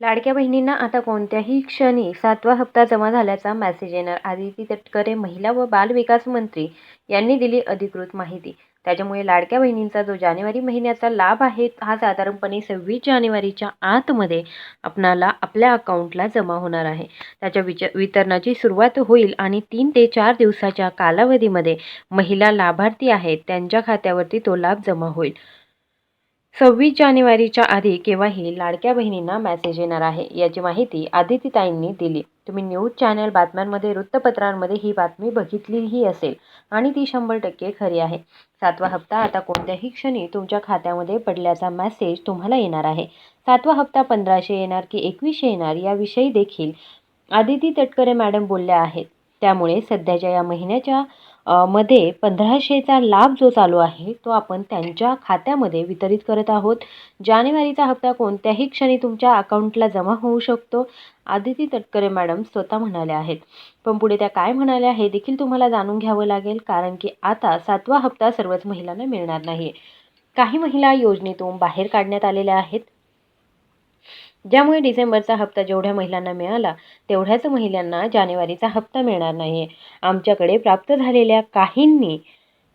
लाडक्या बहिणींना आता कोणत्याही क्षणी सातवा हप्ता जमा झाल्याचा मेसेज येणार. आदिती तटकरे महिला व बाल विकास मंत्री यांनी दिली अधिकृत माहिती. त्याच्यामुळे लाडक्या बहिणींचा जो जानेवारी महिन्याचा लाभ आहे हा साधारणपणे सव्वीस जानेवारीच्या आतमध्ये आपणाला आपल्या अकाउंटला जमा होणार आहे. त्याच्या विच वितरणाची सुरुवात होईल आणि तीन ते चार दिवसाच्या कालावधीमध्ये महिला लाभार्थी आहेत त्यांच्या खात्यावरती तो लाभ जमा होईल. सव्वीस जानेवारीच्या आधी केव्हाही लाडक्या बहिणींना मेसेज येणार आहे याची माहिती आदितीताईंनी दिली. तुम्ही न्यूज चॅनल बातम्यांमध्ये वृत्तपत्रांमध्ये ही बातमी बघितलीही असेल आणि ती शंभर टक्के खरी आहे. सातवा हप्ता आता कोणत्याही क्षणी तुमच्या खात्यामध्ये पडल्याचा मेसेज तुम्हाला येणार आहे. सातवा हप्ता पंधराशे येणार की एकवीसशे येणार याविषयी देखील आदिती तटकरे मॅडम बोलल्या आहेत. त्यामुळे सध्याच्या या महिन्याच्या मध्ये पंधराशेचा लाभ जो चालू आहे तो आपण त्यांच्या खात्यामध्ये वितरित करत आहोत. जानेवारीचा हप्ता कोणत्याही क्षणी तुमच्या अकाउंटला जमा होऊ शकतो आदिती तटकरे मॅडम स्वतः म्हणाल्या आहेत. पण पुढे त्या काय म्हणाल्या हे देखील तुम्हाला जाणून घ्यावं लागेल कारण की आता सातवा हप्ता सर्वच महिलांना मिळणार नाही काही महिला योजनेतून बाहेर काढण्यात आलेल्या आहेत. ज्यामुळे डिसेंबरचा हप्ता जेवढ्या महिलांना मिळाला तेवढ्याच महिलांना जानेवारीचा हप्ता मिळणार नाही आमच्याकडे प्राप्त झालेल्या काहींनी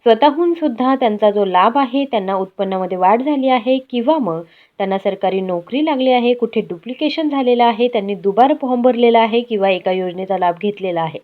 स्वतःहून सुद्धा त्यांचा जो लाभ आहे त्यांना उत्पन्नामध्ये वाढ झाली आहे किंवा मग त्यांना सरकारी नोकरी लागली आहे कुठे डुप्लिकेशन झालेलं आहे त्यांनी दुबार फॉर्म भरलेला आहे किंवा एका योजनेचा लाभ घेतलेला आहे.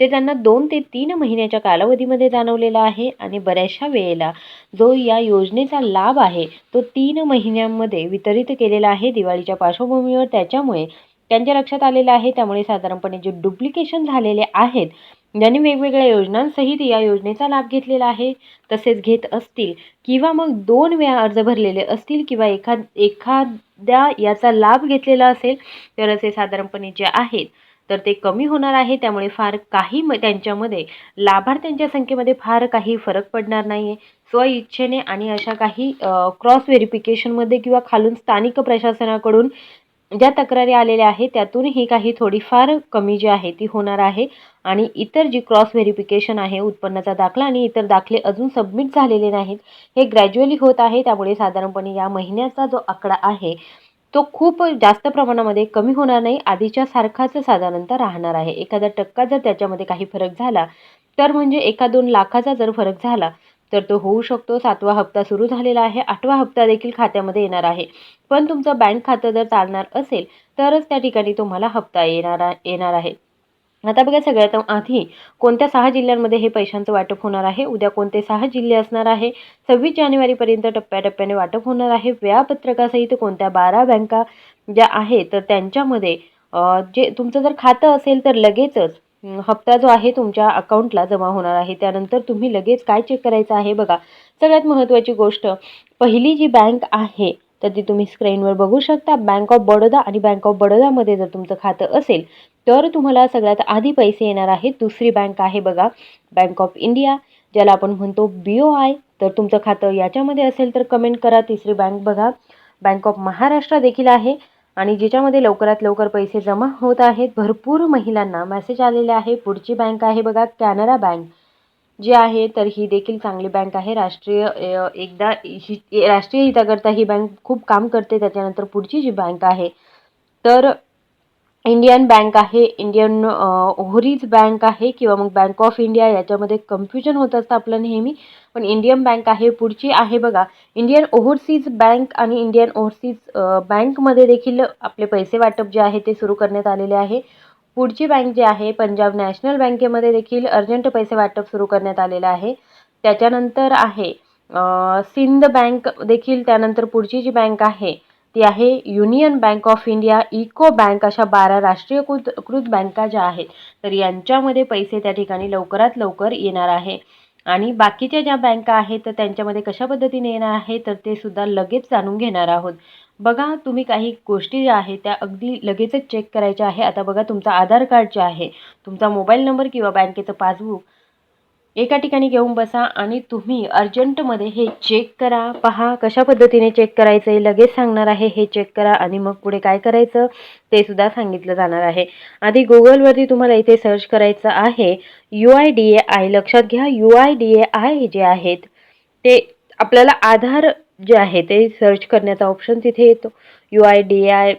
ते त्यांना दोन ते तीन महिन्याच्या कालावधीमध्ये जाणवलेला आहे आणि बऱ्याचशा वेळेला जो या योजनेचा लाभ आहे तो तीन महिन्यांमध्ये वितरित केलेला आहे. दिवाळीच्या पार्श्वभूमीवर त्याच्यामुळे त्यांच्या लक्षात आलेलं आहे. त्यामुळे साधारणपणे जे डुप्लिकेशन झालेले आहेत ज्यांनी वेगवेगळ्या योजनांसहित या योजनेचा लाभ घेतलेला आहे तसेच घेत असतील किंवा मग दोन वेळा अर्ज भरलेले असतील किंवा एखाद एखाद्या याचा लाभ घेतलेला असेल तर असे साधारणपणे जे आहेत तर ते कमी होणार आहे. त्यामुळे फार काही म त्यांच्यामध्ये लाभार्थ्यांच्या संख्येमध्ये फार काही फरक पडणार नाही आहे स्वइच्छेने आणि अशा काही क्रॉस व्हेरिफिकेशनमध्ये किंवा खालून स्थानिक प्रशासनाकडून ज्या तक्रारी आलेल्या आहेत त्यातूनही काही थोडीफार कमी जी आहे ती होणार आहे. आणि इतर जी क्रॉस व्हेरिफिकेशन आहे उत्पन्नाचा दाखला आणि इतर दाखले अजून सबमिट झालेले नाहीत. हे ग्रॅज्युअली होत आहे त्यामुळे साधारणपणे या महिन्याचा जो आकडा आहे तो खूप जास्त प्रमाणामध्ये कमी होणार नाही आधीच्या सारखाच साधारणतः राहणार आहे. एखादा टक्का जर त्याच्यामध्ये काही फरक झाला तर म्हणजे एका दोन लाखाचा जर फरक झाला तर तो होऊ शकतो. सातवा हप्ता सुरू झालेला आहे आठवा हप्ता देखील खात्यामध्ये येणार आहे. पण तुमचं बँक खातं जर चालणार असेल तरच त्या ठिकाणी तुम्हाला हप्ता येणार येणार आहे. आता बघा सगळ्यात आधी कोणत्या सहा जिल्ह्यांमध्ये हे पैशांचं वाटप होणार आहे? उद्या कोणते सहा जिल्हे असणार आहे? सव्वीस जानेवारीपर्यंत टप्प्याटप्प्याने वाटप होणार आहे. वेळापत्रकासहित कोणत्या बारा बँका ज्या आहेत तर त्यांच्यामध्ये जे तुमचं जर खातं असेल तर लगेचच हप्ता जो आहे तुमच्या अकाउंटला जमा होणार आहे. त्यानंतर तुम्ही लगेच काय चेक करायचं आहे? बघा सगळ्यात महत्त्वाची गोष्ट पहिली जी बँक आहे तर ती तुम्ही स्क्रीनवर बघू शकता. बँक ऑफ बडोदा आणि बँक ऑफ बडोदामध्ये जर तुमचं खातं असेल तर तुम्हाला सगळ्यात आधी पैसे येणार आहेत दुसरी बँक आहे बघा बँक ऑफ इंडिया ज्याला आपण म्हणतो बी ओ आय तर तुमचं खातं याच्यामध्ये असेल तर कमेंट करा. तिसरी बँक बघा बँक ऑफ महाराष्ट्र देखील आहे. आणि ज्याच्यामध्ये लवकरात लवकर पैसे जमा होत आहेत भरपूर महिलांना मेसेज आलेले आहे. पुढची बँक आहे बघा कॅनरा बँक जी आहे तर ही देखील चांगली बँक आहे. राष्ट्रीय एकदा ही राष्ट्रीय हिताकरता ही बँक खूप काम करते. त्याच्यानंतर पुढची जी बँक आहे तर इंडियन बँक आहे. इंडियन ओहरीज बँक आहे किंवा मग बँक ऑफ इंडिया याच्यामध्ये कन्फ्युजन होत असतं आपलं नेहमी. पण इंडियन बँक आहे पुढची आहे बघा. इंडियन ओव्हरसीज बँक आणि इंडियन ओव्हरसीज बँकमध्ये देखील आपले पैसे वाटप जे आहे ते सुरू करण्यात आलेले आहे. पुढची बँक जी आहे पंजाब नॅशनल बँकेमध्ये देखील अर्जंट पैसे वाटप सुरू करण्यात आलेलं आहे. त्याच्यानंतर आहे सिंध बँक देखील त्यानंतर पुढची जी बँक आहे ती आहे union bank of India UCO bank अशा बारा राष्ट्रीयकृत कृत बँका ज्या आहेत तर यांच्यामध्ये पैसे त्या ठिकाणी लवकरात लवकर येणार आहे. आणि बाकीच्या ज्या बँका आहेत तर त्यांच्यामध्ये कशा पद्धतीने येणार आहे तर ते सुद्धा लगेच जाणून घेणार आहोत. बघा तुम्ही काही गोष्टी ज्या आहेत त्या अगदी लगेचच चेक करायच्या आहे. आता बघा तुमचा आधार कार्ड जे आहे तुमचा मोबाईल नंबर किंवा बँकेचं पासबुक एका ठिकाणी घेऊन बसा आणि तुम्ही अर्जंटमध्ये हे चेक करा. पहा कशा पद्धतीने चेक करायचं आहे लगेच सांगणार आहे हे चेक करा आणि मग पुढे काय करायचं ते सुद्धा सांगितलं जाणार आहे. आधी गुगलवरती तुम्हाला इथे सर्च करायचं आहे. U I D A I लक्षात घ्या U I D A I जे आहेत ते आपल्याला आधार जे आहे ते सर्च करण्याचा ऑप्शन तिथे येतो. यू आय डी आय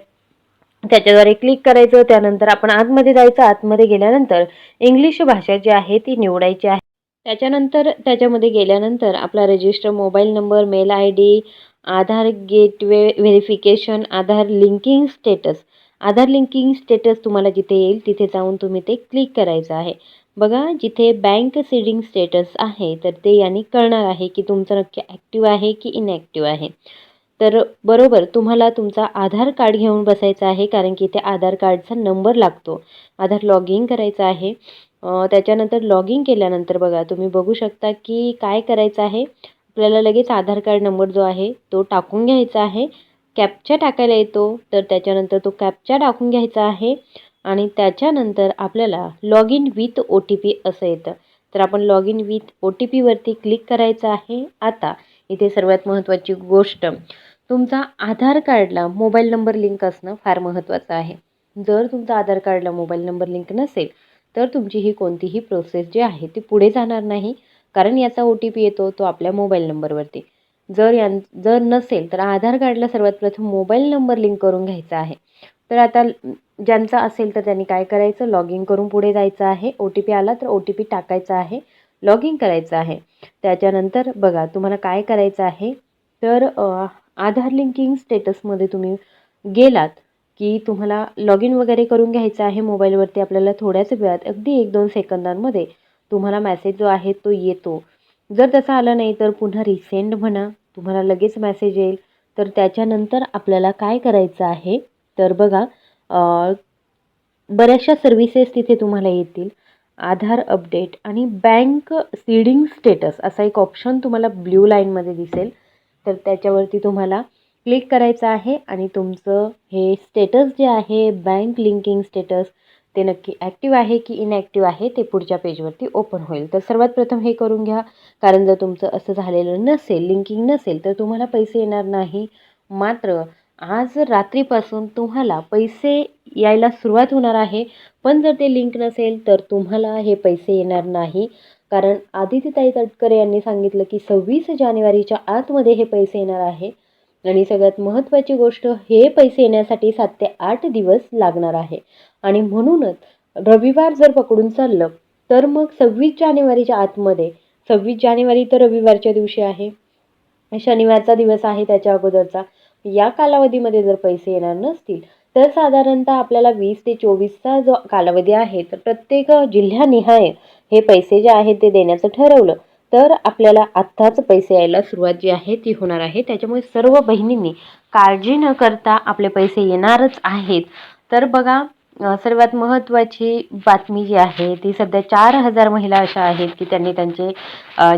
त्याच्याद्वारे क्लिक करायचं. त्यानंतर आपण आतमध्ये जायचं. आतमध्ये गेल्यानंतर इंग्लिश भाषा जी आहे ती निवडायची आहे. त्याच्यानंतर त्याच्यामध्ये गेल्यानंतर आपला register mobile number mail I D Aadhaar gateway verification Aadhaar linking status Aadhaar linking status तुम्हाला जिथे येईल तिथे जाऊन तुम्ही ते क्लिक करायचं आहे. बघा जिथे बँक सीडिंग स्टेटस आहे तर ते यांनी कळणार आहे की तुमचं नक्की ॲक्टिव्ह आहे की इनॲक्टिव्ह आहे. तर बरोबर तुम्हाला तुमचा आधार कार्ड घेऊन बसायचं आहे कारण की इथे आधार कार्डचा नंबर लागतो. आधार लॉग इन करायचं आहे. त्याच्यानंतर लॉग इन केल्यानंतर बघा तुम्ही बघू शकता की काय करायचं आहे. आपल्याला लगेच आधार कार्ड नंबर जो आहे तो टाकून घ्यायचा आहे. कॅपचा टाकायला येतो तर त्याच्यानंतर तो कॅपचा टाकून घ्यायचा आहे. आणि त्याच्यानंतर आपल्याला log in with O T P असं येतं. तर आपण log in with O T पीवरती click करायचं आहे. आता इथे सर्वात महत्त्वाची गोष्ट तुमचा आधार कार्डला मोबाईल नंबर लिंक असणं फार महत्त्वाचं आहे. जर तुमचा आधार कार्डला मोबाईल नंबर लिंक नसेल तर तुमची ही कोणतीही प्रोसेस जी आहे ती पुढे जाणार नाही. कारण याचा ओ टी पी येतो तो आपल्या मोबाईल नंबरवरती जर यां जर नसेल तर आधार कार्डला सर्वात प्रथम मोबाईल नंबर लिंक करून घ्यायचा आहे. तर आता ज्यांचं असेल तर त्यांनी काय करायचं? लॉग इन करून पुढे जायचं आहे. ओ टी पी आला तर ओ टी पी टाकायचा आहे. लॉग इन करायचं आहे. त्याच्यानंतर बघा तुम्हाला काय करायचं आहे? तर आधार लिंकिंग स्टेटसमध्ये तुम्ही गेलात की तुम्हाला लॉग इन वगैरे करून घ्यायचं आहे मोबाईलवरती. आपल्याला थोड्याच वेळात अगदी एक दोन सेकंदांमध्ये तुम्हाला मॅसेज जो आहे तो येतो. जर तसा आला नाही तर पुन्हा रिसेंड म्हणा. तुम्हाला लगेच मॅसेज येईल. तर त्याच्यानंतर आपल्याला काय करायचं आहे? तर बघा बऱ्याचशा सर्व्हिसेस तिथे तुम्हाला येतील. आधार अपडेट आणि बँक सीडिंग स्टेटस असा एक ऑप्शन तुम्हाला ब्ल्यू लाईनमध्ये दिसेल. तर त्याच्यावरती तुम्हाला क्लिक करायचं आहे आणि तुमचं हे स्टेटस जे आहे बँक लिंकिंग स्टेटस ते नक्की ॲक्टिव्ह आहे की इनॲक्टिव्ह आहे ते पुढच्या पेजवरती ओपन होईल. तर सर्वात प्रथम हे करून घ्या. कारण जर तुमचं असं झालेलं नसेल लिंकिंग नसेल तर तुम्हाला पैसे येणार नाही. मात्र आज रात्रीपासून तुम्हाला पैसे यायला सुरुवात होणार आहे. पण जर ते लिंक नसेल तर तुम्हाला हे पैसे येणार नाही. कारण आदित्यताई तटकरे यांनी सांगितलं की सव्वीस जानेवारीच्या आतमध्ये हे पैसे येणार आहे. आणि सगळ्यात महत्त्वाची गोष्ट हे पैसे येण्यासाठी सात ते आठ दिवस लागणार आहे. आणि म्हणूनच रविवार जर पकडून चाललं तर मग सव्वीस जानेवारीच्या आतमध्ये सव्वीस जानेवारी तर रविवारच्या दिवशी आहे. शनिवारचा दिवस आहे त्याच्या अगोदरचा. या कालावधीमध्ये जर पैसे येणार नसतील तर साधारणतः आपल्याला वीस ते चोवीसचा जो कालावधी आहे तर प्रत्येक जिल्ह्यानिहाय हे पैसे जे आहेत ते देण्याचं ठरवलं. तर आपल्याला आत्ताच पैसे यायला सुरुवात जी आहे ती होणार आहे. त्याच्यामुळे सर्व बहिणींनी काळजी न करता आपले पैसे येणारच आहेत. तर बघा सर्वात महत्त्वाची बातमी जी आहे ती सध्या चार हजार महिला अशा आहेत की त्यांनी त्यांचे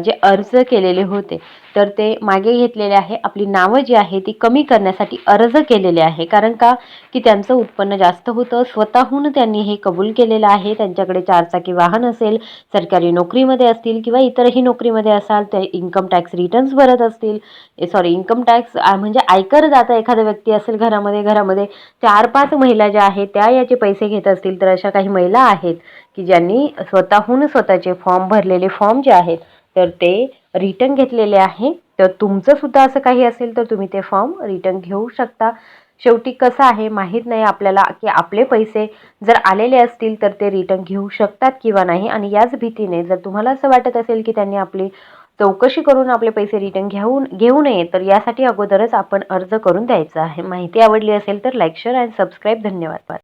जे अर्ज केलेले होते तर ते मागे घेतलेले आहे. आपली नावं जी आहे ती कमी करण्यासाठी अर्ज केलेले आहे. कारण का? की त्यांचं उत्पन्न जास्त होतं. स्वतःहून त्यांनी हे कबूल केलेलं आहे. त्यांच्याकडे चारचाकी वाहन असेल सरकारी नोकरीमध्ये असतील किंवा इतरही नोकरीमध्ये असाल ते इन्कम टॅक्स रिटर्न्स भरत असतील. सॉरी इन्कम टॅक्स म्हणजे आयकर जाता एखादा व्यक्ती असेल घरामध्ये घरामध्ये चार पाच महिला ज्या आहेत त्या याचे पैसे घेत असतील. तर अशा काही महिला आहेत की ज्यांनी स्वतःहून स्वतःचे फॉर्म भरलेले फॉर्म जे आहेत तर ते रिटर्न घेतलेले आहे. तर तुमचं सुद्धा असं काही असेल तर तुम्ही ते फॉर्म रिटर्न घेऊ शकता. शेवटी कसं आहे माहीत नाही आपल्याला की आपले पैसे जर आलेले असतील तर ते रिटर्न घेऊ शकतात किंवा नाही. आणि याच भीतीने जर तुम्हाला असं वाटत असेल की त्यांनी आपली चौकशी करून आपले पैसे रिटर्न घेऊन घेऊ नये तर यासाठी अगोदरच आपण अर्ज करून द्यायचा आहे. माहिती आवडली असेल तर लाईक शेअर अँड सबस्क्राईब धन्यवाद.